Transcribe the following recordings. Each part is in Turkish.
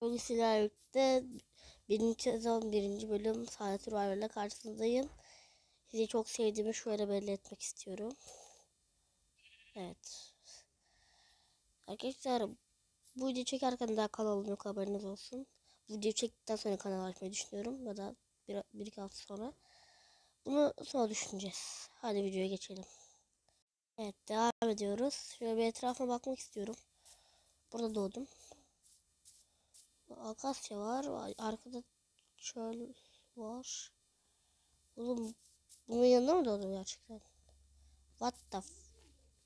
Sizlerle birlikte birinci sezon birinci bölüm Sahne Survivor'la karşınızdayım. Sizi çok sevdiğimi şöyle belli etmek istiyorum. Evet. Arkadaşlar bu videoyu çekerken daha kanalım yok haberiniz olsun. Bu videoyu çektikten sonra kanal açmayı düşünüyorum ya da bir, bir iki hafta sonra. Bunu sonra düşüneceğiz. Hadi videoya geçelim. Evet devam ediyoruz. Şöyle bir etrafa bakmak istiyorum. Burada doğdum. Akasya var. Arkada çöl var. Oğlum bunun yanında mı doğdum gerçekten? What the f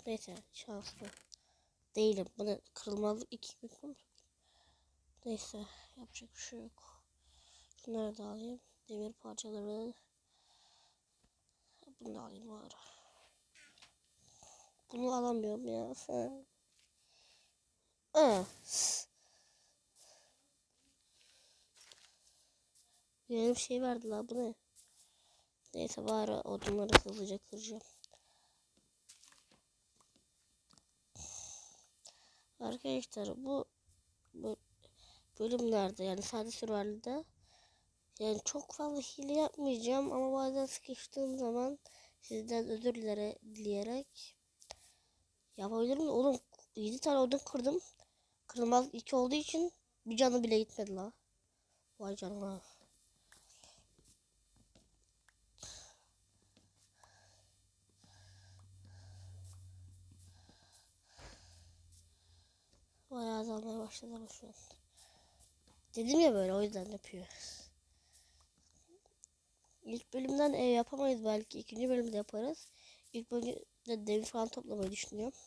Neyse şanslı. Değilim. Bana kırılmazlık iki gün? Neyse yapacak bir şey yok. Şunları da alayım. Demir parçaları. Bunu da alayım bari. Bunu alamıyorum ya. Aa. Yeni bir şey verdi la bu ne? Neyse bari odunları hızlıca kıracağım. Arkadaşlar bu, bu bölümlerde yani sade sürerlerde yani çok fazla hile yapmayacağım ama bazen sıkıştığım zaman sizden özür dilere, dileyerek yapabilirim. Oğlum 7 tane odun kırdım. Kırılmaz 2 olduğu için bir canı bile gitmedi la. Vay canına. Bayağı azalmaya başladı ama şu an. Dedim ya böyle o yüzden yapıyor. İlk bölümden ev yapamayız belki. ikinci bölümde yaparız. İlk bölümde demir falan toplamayı düşünüyorum.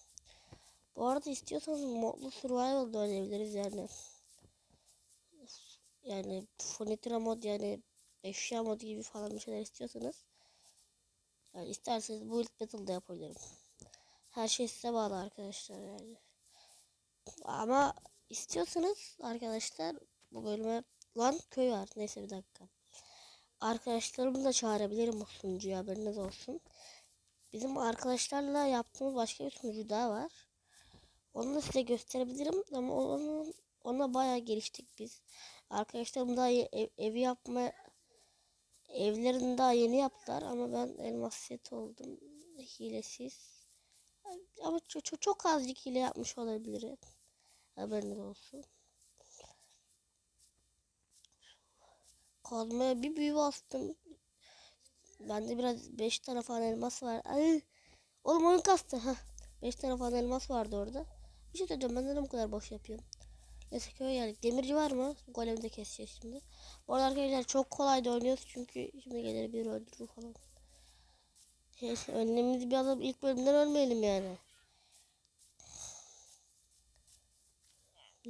Bu arada istiyorsanız modlu survival da oynayabiliriz yani. Yani Fonitra mod yani eşya mod gibi falan bir şeyler istiyorsanız. Yani isterseniz bu ilk battle'da yapabilirim. Her şey size bağlı arkadaşlar yani. Ama istiyorsanız arkadaşlar bu bölüme lan köy var. Neyse bir dakika. Arkadaşlarımı da çağırabilirim bu sunucuya haberiniz olsun. Bizim arkadaşlarla yaptığımız başka bir sunucu daha var. Onu da size gösterebilirim ama onu, ona bayağı geliştik biz. Arkadaşlarım daha ev, evi yapma evlerini daha yeni yaptılar ama ben elmas set oldum hilesiz. Ama çok, çok, çok azıcık hile yapmış olabilirim. Haberiniz olsun. Kazmaya bir büyü bastım. Bende biraz 5 tane falan elmas var. Ay, oğlum oyun kastı. ha. 5 tane falan elmas vardı orada. Bir şey söyleyeceğim. Ben neden bu kadar boş yapıyorum? Neyse köye geldik. Demirci var mı? Golemi de keseceğiz şimdi. Bu arada arkadaşlar çok kolay da oynuyoruz. Çünkü şimdi gelir bir öldürür falan. Neyse önlemimizi bir alıp ilk bölümden ölmeyelim yani.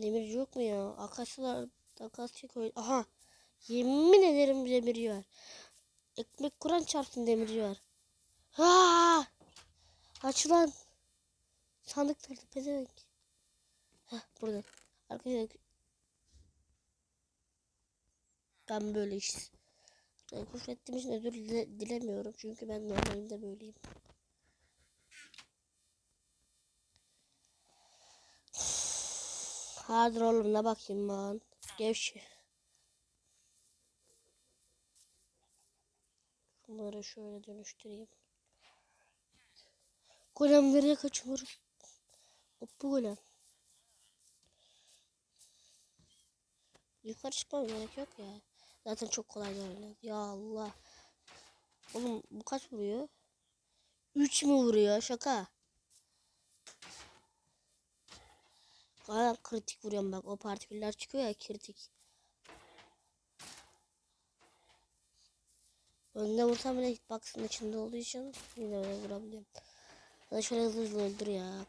Demirci yok mu ya? Akasyalar Akasya koy. Aha. Yemin ederim demirci var. Ekmek kuran çarpsın demirci var. Ha! Aç lan. Sandık nerede pezevenk? Heh burada. Arkadaşlar ben böyle işte. Ben küfür için özür dile dilemiyorum. Çünkü ben normalde böyleyim. Hadi oğlum ne bakayım ben. Gevşe. Bunları şöyle dönüştüreyim. Golem nereye kaçıyoruz? Hop bu golem. Yukarı çıkmam gerek yok ya. Zaten çok kolay böyle. Ya Allah. Oğlum bu kaç vuruyor? 3 mü vuruyor? Şaka. Hala kritik vuruyorum bak. O partiküller çıkıyor ya kritik. Önüne vursam bile hitbox'ın içinde olduğu için yine öyle vurabiliyorum. Hadi şöyle hızlı hızlı öldür ya.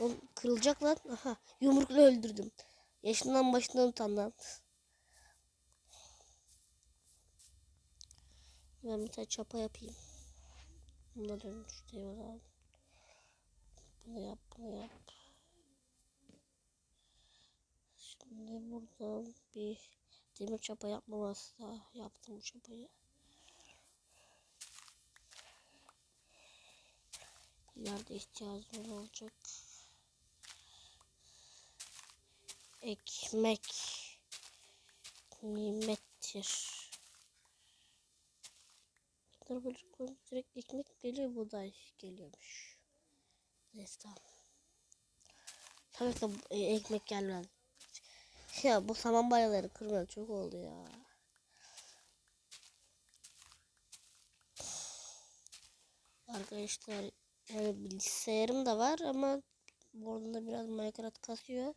Oğlum kırılacak lan. Aha yumrukla öldürdüm. Yaşından başından utan. Ben bir tane çapa yapayım. Buna o zaman. Bunu yap, bunu yap. Şimdi buradan bir demir çapa yapmaması da yaptım bu çapayı. İleride ihtiyacımız olacak. Ekmek. nimettir. Bunlar böyle direkt ekmek geliyor buğday geliyormuş. Neyse tamam. Tabii ki e, ekmek gelmez. Ya bu saman bayaları kırmalı çok oldu ya. Arkadaşlar yani bilgisayarım da var ama burada biraz Minecraft kasıyor.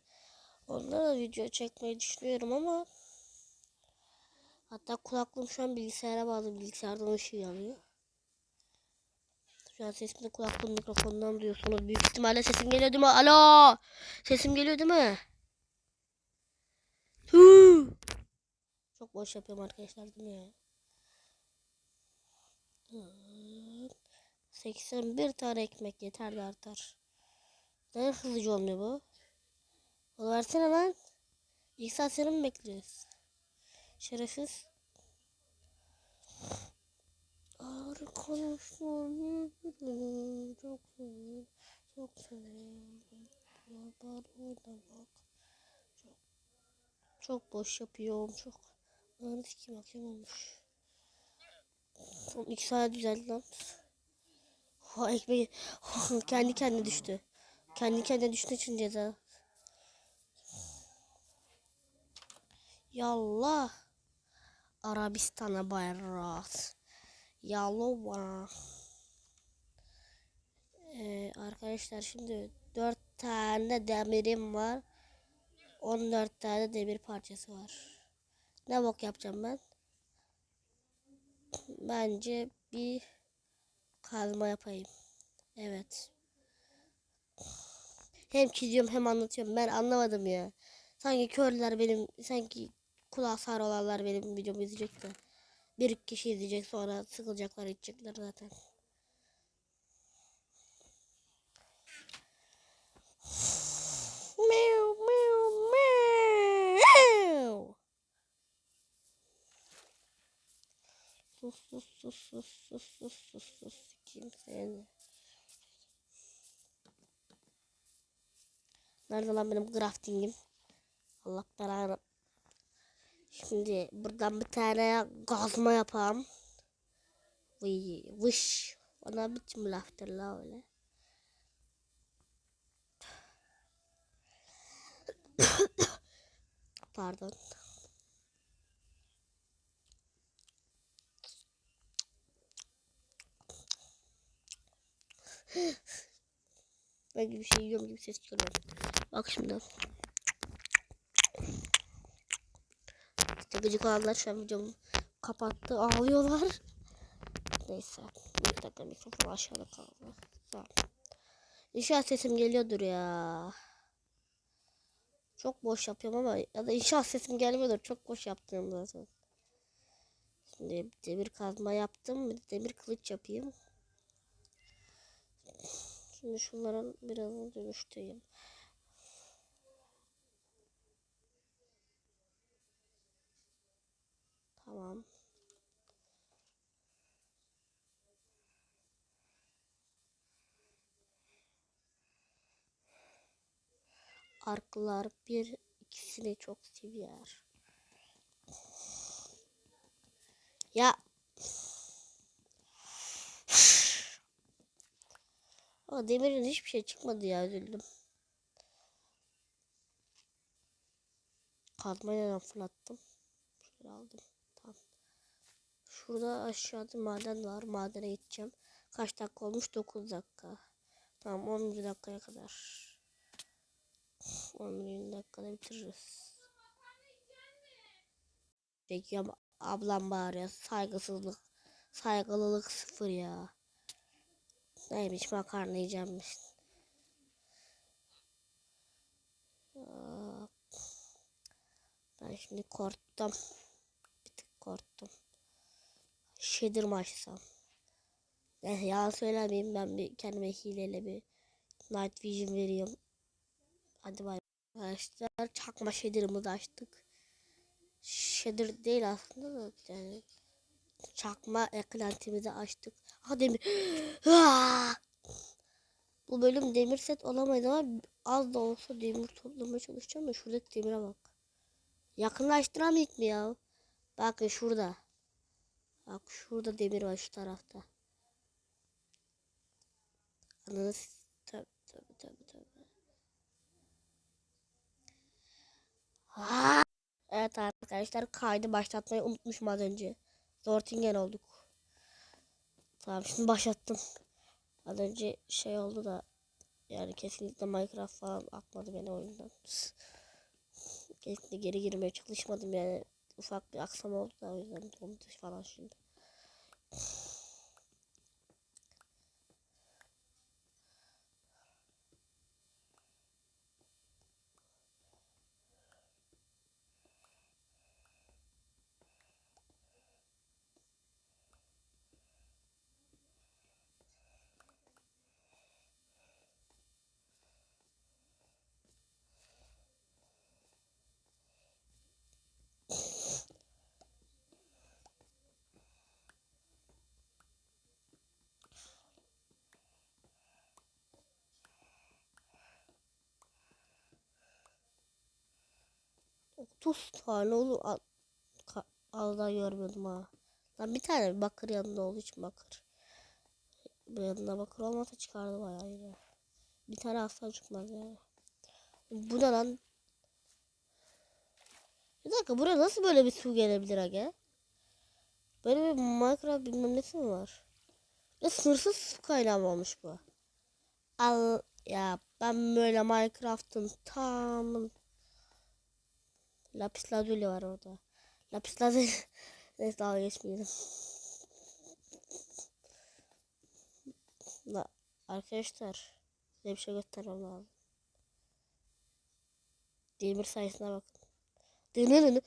Onlara da video çekmeyi düşünüyorum ama hatta kulaklığım şu an bilgisayara bağlı bilgisayardan ışığı alıyor. Şu an sesimi kulaklığım mikrofondan duyuyorsunuz. Büyük ihtimalle sesim geliyor değil mi? Alo! Sesim geliyor değil mi? Çok boş yapıyorum arkadaşlar değil mi ya? Hı. 81 tane ekmek yeter de artar. Ne hızlıca olmuyor bu? Onu versene lan. İlk saat seni mi bekliyoruz? Şerefsiz. Arkadaşlar birbirini çok seviyorum. Çok seviyorum. Beraber oynamak. Çok, boş yapıyorum. Çok. Ananı sikeyim akşam olmuş. Oğlum iki saat düzeldi lan. Ha ekmeği kendi kendine düştü. Kendi kendine düştüğü için ceza. Yallah. Arabistan'a bayrağı. Yallah. Ee, arkadaşlar şimdi 4 tane demirim var. 14 tane demir parçası var. Ne bok yapacağım ben? Bence bir kazma yapayım. Evet. Hem çiziyorum hem anlatıyorum. Ben anlamadım ya. Sanki körler benim, sanki kulağı sağır olanlar benim videomu izleyecek de. Bir kişi izleyecek sonra sıkılacaklar içecekler zaten. Sus sus sus sus sus sus sus sus kim seni? Nerede lan benim crafting'im? Allah belanı. Şimdi buradan bir tane kazma yapalım. Vıy, vış. Ona biçim laftır la öyle. Pardon. Ben gibi şey yiyorum gibi ses çıkarıyor. Bak şimdi. İşte gıcık olanlar şu an videomu kapattı. Ağlıyorlar. Neyse. Bir dakika mikrofon aşağıda kaldı. Tamam. İnşallah sesim geliyordur ya. Çok boş yapıyorum ama ya da inşallah sesim gelmiyordur. Çok boş yaptım zaten. Şimdi demir kazma yaptım. Demir kılıç yapayım. Şimdi şunların birazını dönüştüreyim. Tamam. Arklar bir ikisini çok seviyor. Ya. Ama demirin hiçbir şey çıkmadı ya üzüldüm. Kazmayla fırlattım. Şöyle aldım. Tamam. Şurada aşağıda maden var. Madene gideceğim. Kaç dakika olmuş? 9 dakika. Tamam 11 dakikaya kadar. 11 dakikada bitiririz. Çekiyorum ablam bağırıyor. Saygısızlık. Saygılılık sıfır ya. Neymiş makarna yiyeceğimmiş. Ben şimdi korktum. Bir tık korktum. Shader mi açsam? Eh, yalan söylemeyeyim ben bir kendime hileyle bir Night Vision veriyorum. Hadi bay arkadaşlar çakma shader'ımızı açtık. Shader değil aslında da yani çakma eklentimizi açtık. Ha demir. Bu bölüm demir set olamayız ama az da olsa demir toplamaya çalışacağım da şuradaki demire bak. Yakınlaştıramayız mı ya? Bakın şurada. Bak şurada demir var şu tarafta. Anladınız? Tabi tabi tabi tabi. Evet arkadaşlar kaydı başlatmayı unutmuşum az önce. Zortingen olduk. Tamam şimdi başlattım. Az önce şey oldu da yani kesinlikle Minecraft falan atmadı beni oyundan. Kesinlikle geri girmeye çalışmadım yani ufak bir aksama oldu da o yüzden dondu falan şimdi. Otuz tane olur. Ka, aldan görmedim ha. Lan bir tane bakır yanında olduğu için bakır. Bu yanında bakır olmasa çıkardı bayağı yine. Bir tane aslan çıkmaz yani. Bu ne lan? Bir dakika buraya nasıl böyle bir su gelebilir aga? Böyle bir Minecraft bilmem nesi mi var? Ya sınırsız su kaynağı mı olmuş bu? Al ya ben böyle Minecraft'ın tam Lapis lazuli var orada. Lapis lazuli neyse dalga geçmeyelim. La, arkadaşlar size bir şey göstermem lazım. Demir sayısına bakın. Dönünün.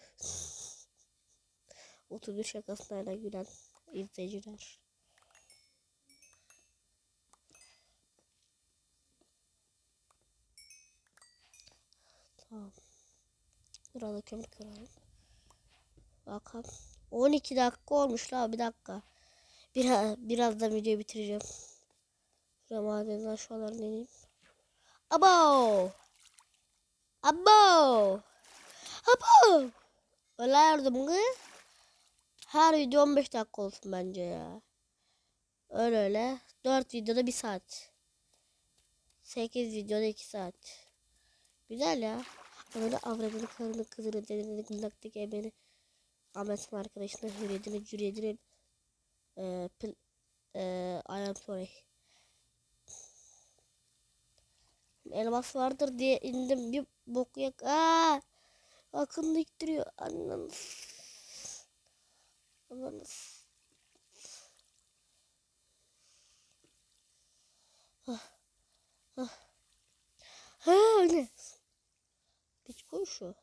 31 şakasına gülen izleyiciler. Burada kömür kıralım. Bakalım. 12 dakika olmuş la bir dakika. Biraz, biraz da videoyu bitireceğim. Şuraya madenin aşağılarını ineyim. Abo! Abo! Abo! Öyle yardım mı? Her video 15 dakika olsun bence ya. Öyle öyle. 4 videoda 1 saat. 8 videoda 2 saat. Güzel ya. Böyle avradını karını kızını dedini gındaktaki ebeni. Ahmet'in arkadaşına hürriyetini cüriyetini eee pil eee I am sorry. Elmas vardır diye indim bir bok yak. Aa! Akın ittiriyor. Ananız. Ananız. Hah. Hah. Ha öyle. Koy.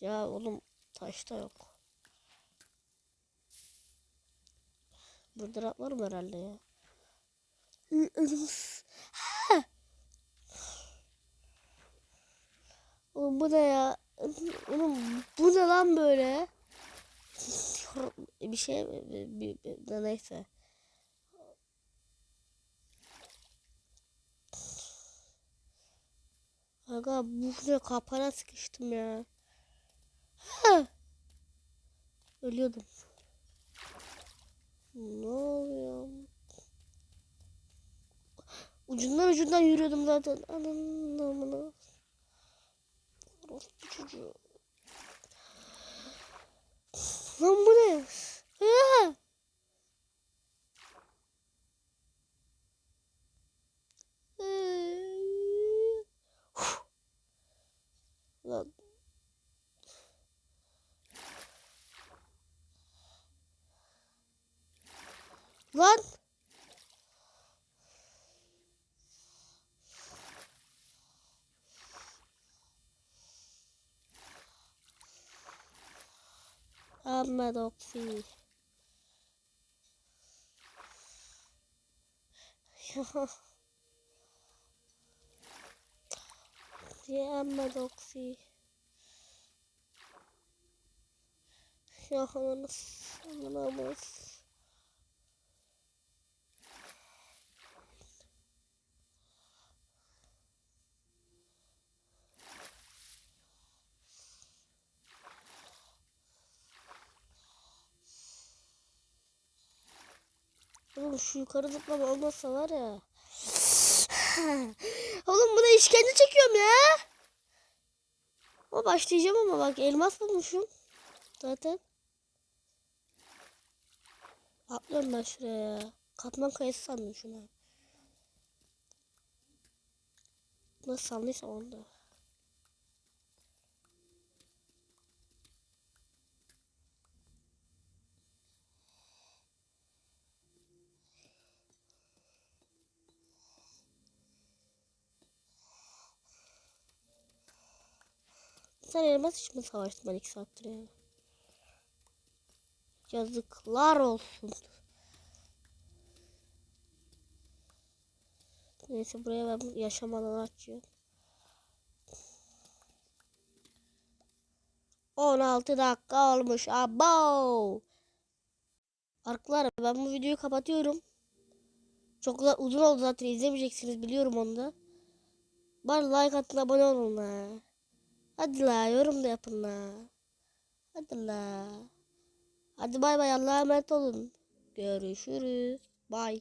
Ya oğlum taşta yok. Burada atlarım herhalde ya. Oğlum bu ne ya? Oğlum bu ne lan böyle? bir şey bir, bir, bir, neyse. Aga bu ne kapana sıkıştım ya. Ha! Ölüyordum. Ne oluyor? Ucundan ucundan yürüyordum zaten. Ananın amına. Orospu çocuğu. Lan bu ne? Ha! Lan. Lan. Ahmet Oksi. Doxy ama Doxy. Ya amanız, aman amanız. Oğlum şu yukarı zıplama olmasa var ya. Oğlum buna işkence çekiyorum ya. Ama başlayacağım ama bak elmas bulmuşum. Zaten. Atlıyorum ben şuraya. Katman kayası sandım şuna. Nasıl sandıysam onu da. Sen elmas için mi savaştın ben iki saattir ya? Yazıklar olsun. Neyse buraya ben yaşam alanı açıyorum. 16 dakika olmuş. Abo. Arkadaşlar ben bu videoyu kapatıyorum. Çok uzun oldu zaten izlemeyeceksiniz biliyorum onu da. Bana like atın abone olun la. Hadi la yorum da yapın la. Hadi la. Hadi bay bay Allah'a emanet olun. Görüşürüz. Bye.